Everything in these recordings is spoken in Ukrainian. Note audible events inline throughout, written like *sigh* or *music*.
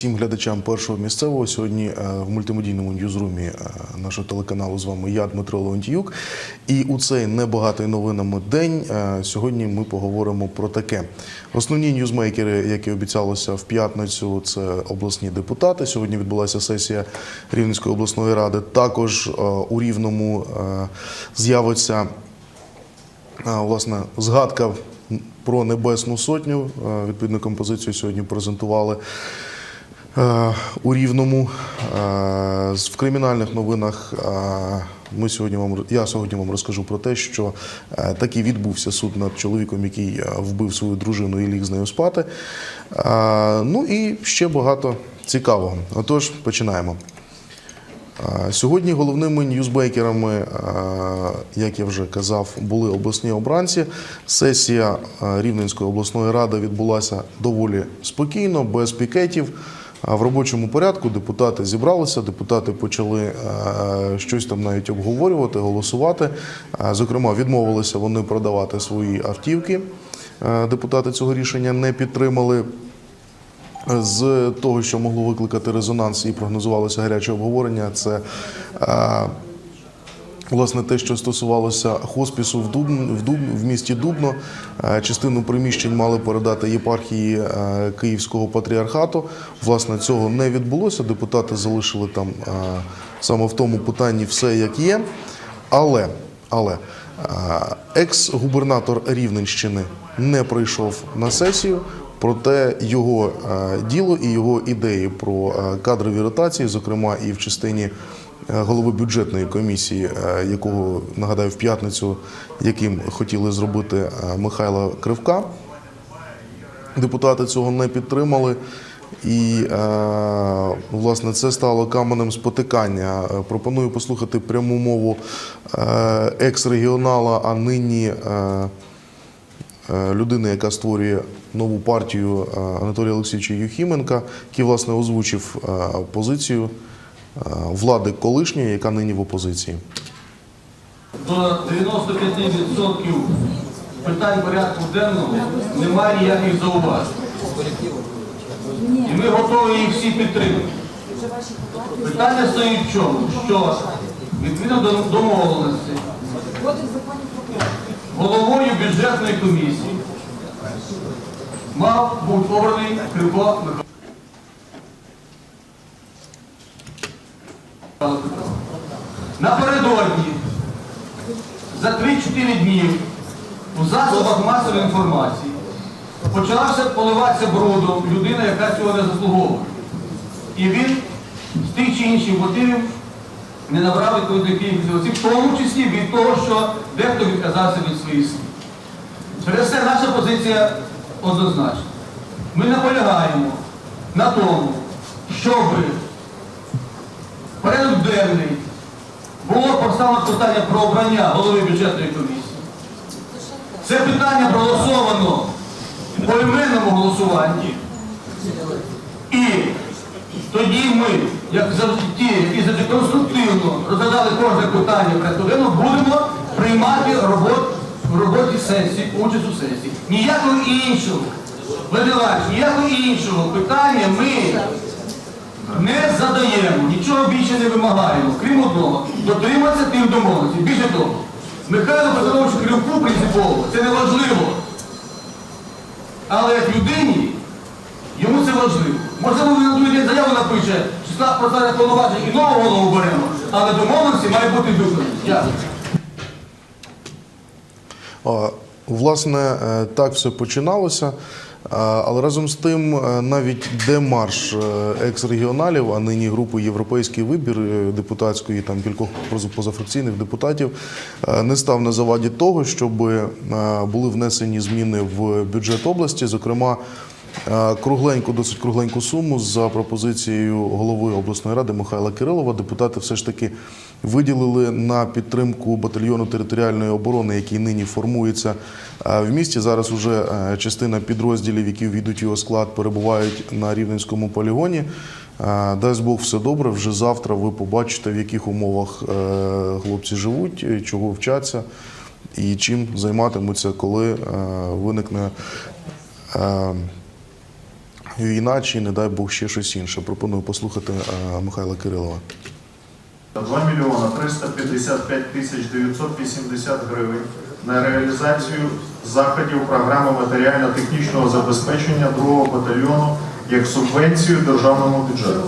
Всім глядачам першого місцевого сьогодні е, в мультимедійному ньюзрумі е, нашого телеканалу з вами я, Дмитро Леонтіюк. І у цей небагатий новинами день е, сьогодні ми поговоримо про таке. Основні ньюзмейкери, як і обіцялося в п'ятницю, це обласні депутати. Сьогодні відбулася сесія Рівненської обласної ради. Також у Рівному з'явиться Власне, згадка про Небесну Сотню. Відповідну композицію сьогодні презентували у Рівному. Е, В кримінальних новинах е, ми сьогодні вам я сьогодні вам розкажу про те, що е, таки відбувся суд над чоловіком, який е, вбив свою дружину і ліг з нею спати. Е, Ну і ще багато цікавого. Отож, починаємо. Сьогодні головними ньюзбейкерами, а, як я вже казав, були обласні обранці. Сесія Рівненської обласної ради відбулася доволі спокійно, без пікетів. В робочому порядку депутати зібралися, депутати почали щось там навіть обговорювати, голосувати. Зокрема, відмовилися вони продавати свої автівки. Депутати цього рішення не підтримали. З того, що могло викликати резонанс і прогнозувалося гаряче обговорення, це е, власне те, що стосувалося хоспісу в Дуб, в, Дуб, в місті Дубно. Е, частину приміщень мали передати єпархії е, Київського патріархату. Власне, цього не відбулося. Депутати залишили там е, саме в тому питанні все як є. Але, але екс-губернатор Рівненщини не прийшов на сесію. Проте його е, діло і його ідеї про е, кадрові ротації, зокрема і в частині е, голови бюджетної комісії, якого нагадаю в п'ятницю, яким хотіли зробити Михайла Кривка. Депутати цього не підтримали. І власне це стало каменем спотикання. Пропоную послухати пряму мову екс-регіонала, а нині людини, яка створює нову партію е, Анатолія Олексійовича Юхіменка, який власне озвучив е, позицію е, влади колишньої, яка нині в опозиції. до 95% питань порядку денного немає ніяких зауважень. І ми готові їх всі підтримати. Питання стоїть в чому? Що відповідно до домовленості головою бюджетної комісії мав бути обраний Кривко Михайло Петрович. Напередодні за 3-4 дні у засобах масової інформації почалася поливатися брудом людина, яка цього не заслуговує. І він з тих чи інших мотивів не набрав відповідної кількості голосів, в тому числі від того, що дехто відказався від своїх слів. Через це наша позиція однозначна. Ми наполягаємо на тому, щоб порядок денний було поставлено питання про обрання голови бюджетної комісії. Це питання проголосовано по іменному голосуванні. І тоді ми, як завжди ті, які конструктивно розглядали кожне питання будемо приймати робот, в роботі сесії, участь у сесії. Ніякого іншого, Владимир, ніякого іншого питання ми не задаємо, нічого більше не вимагаємо, крім одного, дотриматися тих домовленостей. Більше того, Михайло Петровичу Кривку принципово, це не важливо. Але як людині, йому це важливо. Можливо, він заяву напише, числа посадять повноважень і нового голову беремо, але домовленості має бути виконані. Дякую. Власне, е, так все починалося. Але разом з тим, е, навіть демарш е, екс-регіоналів, а нині групи Європейський вибір депутатської, там кількох поза- позафракційних депутатів, не став на заваді того, щоб були внесені зміни в бюджет області. Зокрема, кругленьку, досить кругленьку суму за пропозицією голови обласної ради Михайла Кирилова. Депутати все ж таки виділили на підтримку батальйону територіальної оборони, який нині формується е, в місті. Зараз уже е, частина підрозділів, які війдуть його склад, перебувають на рівненському полігоні. Е, Дасть Бог все добре. Вже завтра ви побачите, в яких умовах е, хлопці живуть, е, чого вчаться і чим займатимуться, коли е, виникне. Війна чи, не дай Бог, ще щось інше. Пропоную послухати е, Михайла Кирилова. 2 мільйона 355 тисяч 980 гривень на реалізацію заходів програми матеріально-технічного забезпечення 2-го батальйону як субвенцію державному бюджету.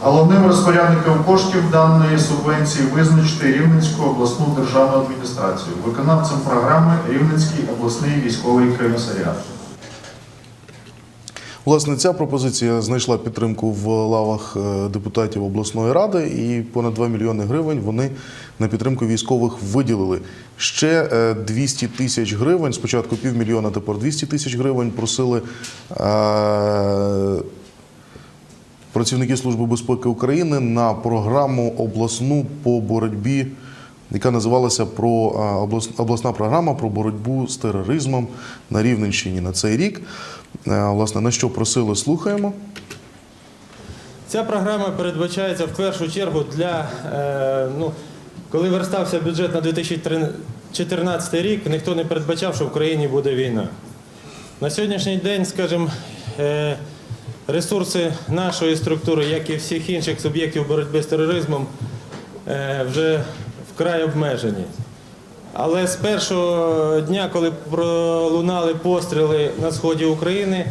Головним розпорядником коштів даної субвенції визначити Рівненську обласну державну адміністрацію, виконавцем програми Рівненський обласний військовий комісаріат. Власне, ця пропозиція знайшла підтримку в лавах е, депутатів обласної ради, і понад 2 мільйони гривень вони на підтримку військових виділили. Ще е, 200 тисяч гривень, спочатку півмільйона, тепер 200 тисяч гривень просили е, працівники Служби безпеки України на програму обласну по боротьбі, яка називалася про обласна програма про боротьбу з тероризмом на Рівненщині на цей рік. Е, Власне, на що просили, слухаємо. Ця програма передбачається в першу чергу для е, ну, коли верстався бюджет на 2014 рік, ніхто не передбачав, що в Україні буде війна. На сьогоднішній день, скажімо, е, ресурси нашої структури, як і всіх інших суб'єктів боротьби з тероризмом, вже вкрай обмежені. Але з першого дня, коли пролунали постріли на сході України,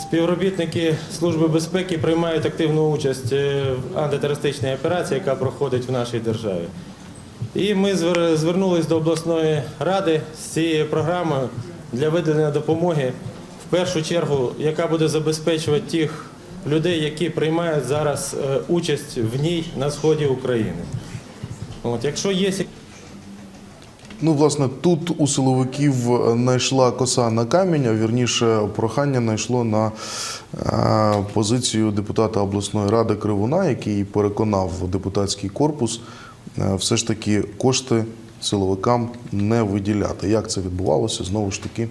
співробітники Служби безпеки приймають активну участь е, в антитерористичній операції, яка проходить в нашій державі. І ми звер- звернулись до обласної ради з цією програмою для виділення допомоги, в першу чергу, яка буде забезпечувати тих людей, які приймають зараз е, участь в ній на сході України. От, якщо є Ну, власне, тут у силовиків знайшла коса на камінь, а вірніше прохання знайшло на е, позицію депутата обласної ради Кривуна, який переконав депутатський корпус е, все ж таки кошти силовикам не виділяти. Як це відбувалося? Знову ж таки,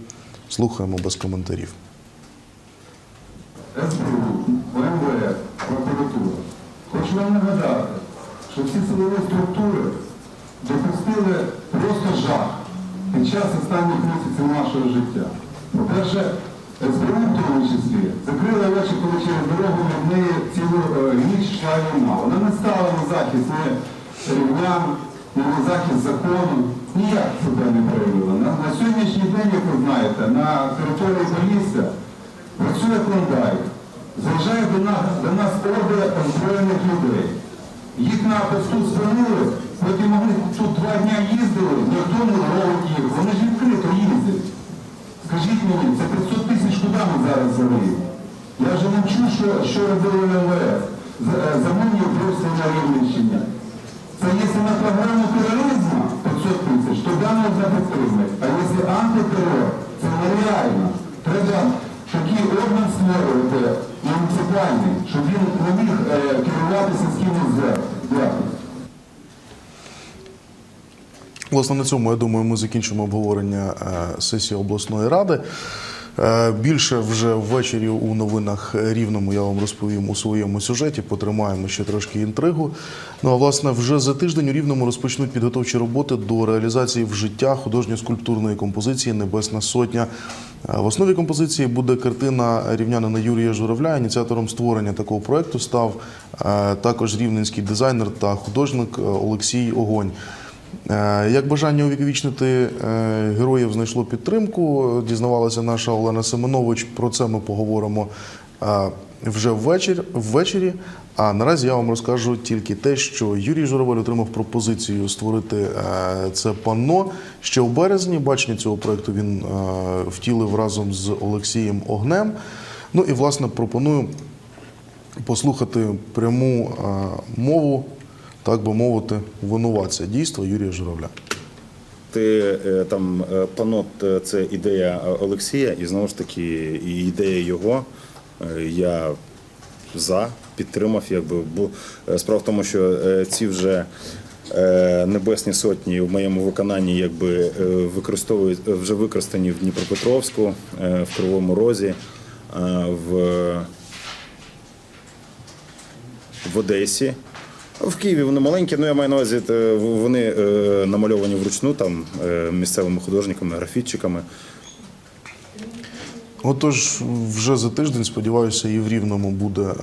слухаємо без коментарів. СБУ, МВФ, прокуратура. Хочу вам нагадати, що ці силові структури допустили просто жах під час останніх місяців нашого життя. По-перше, СБУ в тому числі закрила очі, коли через дорогу від неї цілу е, ніч йшла війна. Вона не стала на захист не рівнян, не на захист закону. Ніяк себе не проявила. На, на сьогоднішній день, як ви знаєте, на території Полісся Працює клондайк, заїжджає до нас, до нас орди озброєних людей. Їх на посту спинили, потім вони тут два дня їздили, ніхто не їх, вони ж відкрито їздять. Скажіть мені, це 500 тисяч куди ми зараз завели? Я вже не чув, що, що робили МВС. За- е, вбивства на Рівненщині. Це якщо на програму тероризму 500 тисяч, то да можна підтримати. А якщо антитерор, це нереально. Треба такий орган створювати муніципальний, щоб він не міг е, керуватися з Власне, на цьому я думаю, ми закінчимо обговорення е, сесії обласної ради. Е, Більше вже ввечері у новинах рівному я вам розповім у своєму сюжеті. Потримаємо ще трошки інтригу. Ну а власне, вже за тиждень у рівному розпочнуть підготовчі роботи до реалізації в життя художньо-скульптурної композиції Небесна Сотня. Е, В основі композиції буде картина рівнянина Юрія Журавля. Ініціатором створення такого проекту став також рівненський дизайнер та художник Олексій Огонь. Е, Як бажання увіковічнити е, героїв знайшло підтримку, дізнавалася наша Олена Семенович. Про це ми поговоримо е, вже ввечір, ввечері. А наразі я вам розкажу тільки те, що Юрій Журавель отримав пропозицію створити це панно ще у березні. Бачення цього проекту він втілив разом з Олексієм Огнем. Ну і власне пропоную послухати пряму мову, так би мовити, винуватця дійства Юрія Журавля. Ти е, там е, панот е, це ідея Олексія, і знову ж таки, ідея його. Я за підтримав, якби бо справа в тому, що ці вже небесні сотні в моєму виконанні якби використовують вже використані в Дніпропетровську, в Кривому Розі, в в Одесі. В Києві вони маленькі, ну я маю на увазі, е, вони е, намальовані вручну там е, місцевими художниками, графітчиками. Отож, вже за тиждень, сподіваюся, і в Рівному буде е,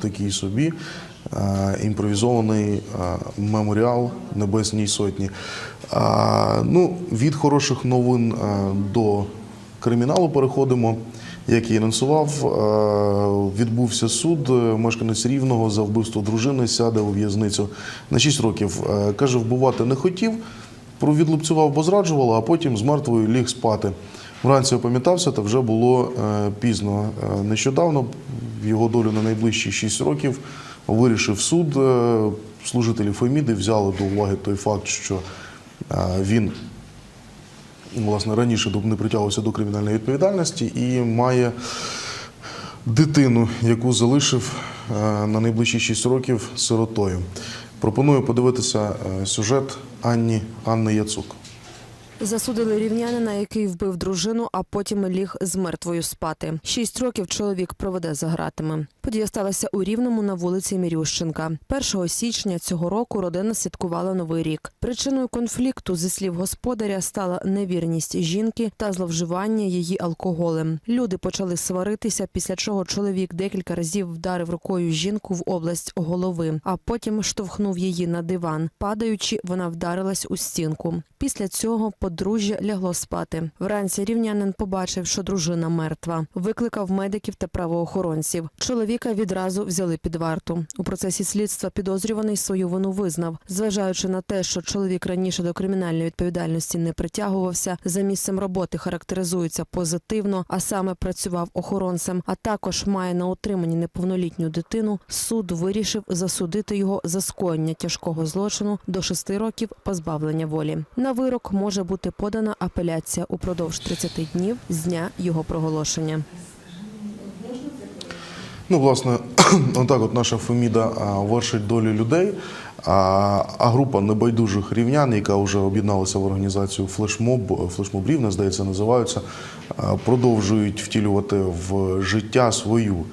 такий собі е, імпровізований е, меморіал Небесній Сотні. А, ну, від хороших новин е, до криміналу переходимо. Як я і анонсував, е, відбувся суд. Е, Мешканець рівного за вбивство дружини сяде у в'язницю на 6 років. Е, Каже, вбивати не хотів, провідлупцював, бо зраджувала, а потім з мертвою ліг спати. Вранці опам'ятався, та вже було пізно. Нещодавно в його долю на найближчі 6 років вирішив суд. Служителі Феміди взяли до уваги той факт, що він власне раніше не притягувався до кримінальної відповідальності і має дитину, яку залишив е, на найближчі 6 років сиротою. Пропоную подивитися е, сюжет Анні Анни Яцук. Засудили рівнянина, який вбив дружину, а потім ліг з мертвою спати. Шість років чоловік проведе за гратами. Подія сталася у Рівному на вулиці Мірющенка. 1 січня цього року родина святкувала новий рік. Причиною конфлікту, зі слів господаря, стала невірність жінки та зловживання її алкоголем. Люди почали сваритися, після чого чоловік декілька разів вдарив рукою жінку в область голови, а потім штовхнув її на диван. Падаючи, вона вдарилась у стінку. Після цього подружжя лягло спати. Вранці рівнянин побачив, що дружина мертва. Викликав медиків та правоохоронців. Чоловіка відразу взяли під варту. У процесі слідства підозрюваний свою вину визнав, зважаючи на те, що чоловік раніше до кримінальної відповідальності не притягувався. За місцем роботи характеризується позитивно, а саме працював охоронцем, а також має на утриманні неповнолітню дитину. Суд вирішив засудити його за скоєння тяжкого злочину до шести років позбавлення волі. На вирок може бути подана апеляція упродовж 30 днів з дня його проголошення. Ну, власне, *clears throat* отак от наша Феміда вершить долю людей. А, група небайдужих рівнян, яка вже об'єдналася в організацію флешмоб, флешмоб Рівне, здається, називаються, продовжують втілювати в життя свою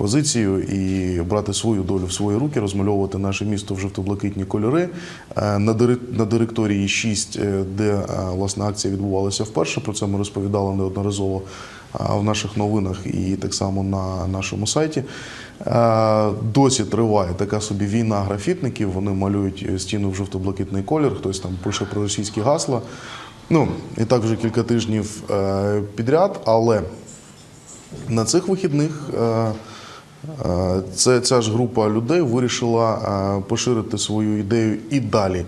позицію і брати свою долю в свої руки, розмальовувати наше місто в жовто-блакитні кольори. Е, На директорії 6, е, де е, власне акція відбувалася вперше. Про це ми розповідали неодноразово в наших новинах і так само на нашому сайті. Е, Досі триває така собі війна графітників. Вони малюють стіну в жовто-блакитний колір, хтось там пише про російські гасла. Ну і так вже кілька тижнів е, підряд, але на цих вихідних е, е, це, ця ж група людей вирішила е, поширити свою ідею і далі е,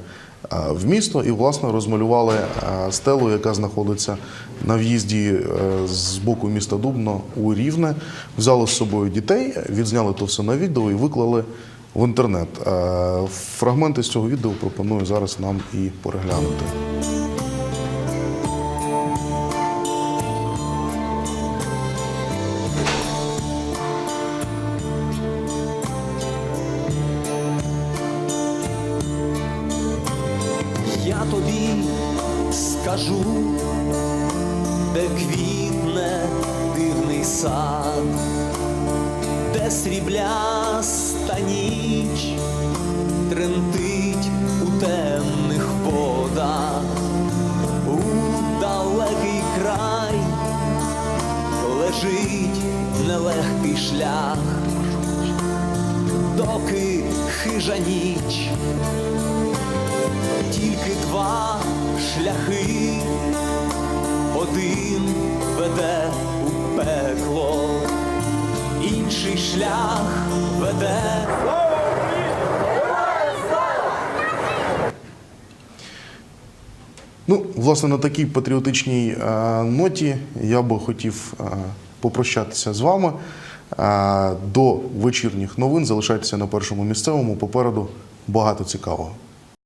в місто, і власне розмалювали е, стелу, яка знаходиться на в'їзді е, з боку міста Дубно у Рівне. Взяли з собою дітей, відзняли то все на відео і виклали в інтернет. Е, Фрагменти з цього відео пропоную зараз нам і переглянути. Сад, де срібляста ніч тремтить у темних водах, у далекий край лежить нелегкий шлях, доки хижа ніч тільки два шляхи, один веде пекло, інший шлях веде. Ну, власне, на такій патріотичній е, ноті я би хотів е, попрощатися з вами. Е, до вечірніх новин залишайтеся на першому місцевому. Попереду багато цікавого.